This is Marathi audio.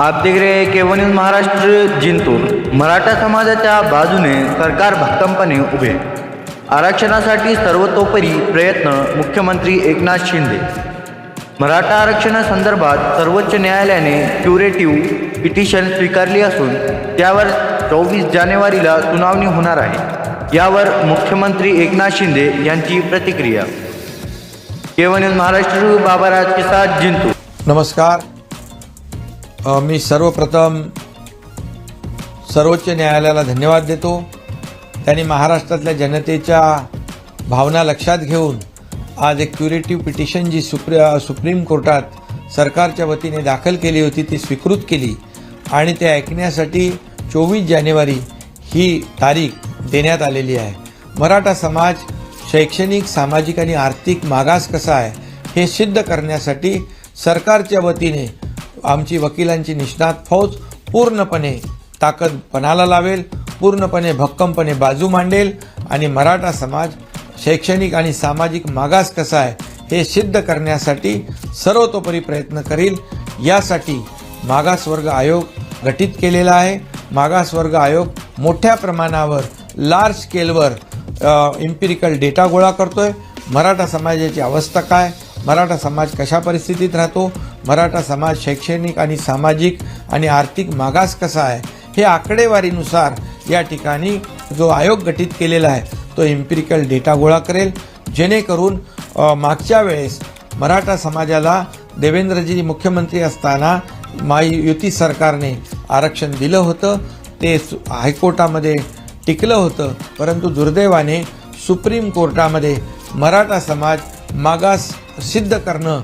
आप देख रहे हैं न्यूज महाराष्ट्र जिंतूर। मराठा समाजाच्या बाजूने सरकार भक्कमपणे उभे. आरक्षणासाठी सर्वतोपरी प्रयत्न मुख्यमंत्री एकनाथ शिंदे. मराठा आरक्षणासंदर्भात सर्वोच्च न्यायालयाने क्युरेटिव्ह पिटिशन स्वीकारली असून त्यावर चोवीस जानेवारीला सुनावणी होणार आहे. यावर मुख्यमंत्री एकनाथ शिंदे यांची प्रतिक्रिया. केवन महाराष्ट्र बाबाराज किसाद जिंतूर. नमस्कार. मी सर्वप्रथम सर्वोच्च न्यायालयाला धन्यवाद देतो. त्यांनी महाराष्ट्रातल्या जनतेच्या भावना लक्षात घेऊन आज एक क्युरेटिव्ह पिटिशन जी सुप्र सुप्रीम कोर्टात सरकारच्या वतीने दाखल केली होती ती स्वीकृत केली. आणि ते ऐकण्यासाठी चोवीस जानेवारी ही तारीख देण्यात आलेली आहे. मराठा समाज शैक्षणिक सामाजिक आणि आर्थिक मागास कसा आहे हे सिद्ध करण्यासाठी सरकारच्या वतीने आमची वकिलांची निष्णात फौज पूर्णपणे ताकद पणाला लावेल पूर्णपणे भक्कमपणे बाजू मांडेल आणि मराठा समाज शैक्षणिक आणि सामाजिक मागास कसा आहे हे सिद्ध करण्यासाठी सर्वतोपरी प्रयत्न करील. यासाठी मागासवर्ग आयोग गठीत केलेला आहे. मागासवर्ग आयोग मोठ्या प्रमाणावर लार्ज स्केलवर इम्पिरिकल डेटा गोळा करतो आहे मराठा समाजाची अवस्था काय? मराठा समाज कशा परिस्थितीत राहतो? मराठा समाज शैक्षणिक आणि सामाजिक आणि आर्थिक मागास कसा आहे? हे आकडेवारीनुसार या ठिकाणी जो आयोग गठीत केलेला आहे तो इम्पिरिकल डेटा गोळा करेल. जेणेकरून मागच्या वेळेस मराठा समाजाला देवेंद्रजी मुख्यमंत्री असताना माई युती सरकारने आरक्षण दिलं होतं. ते सु- हायकोर्टामध्ये टिकलं होतं. परंतु दुर्दैवाने सुप्रीम कोर्टामध्ये मराठा समाज मागास सिद्ध करणं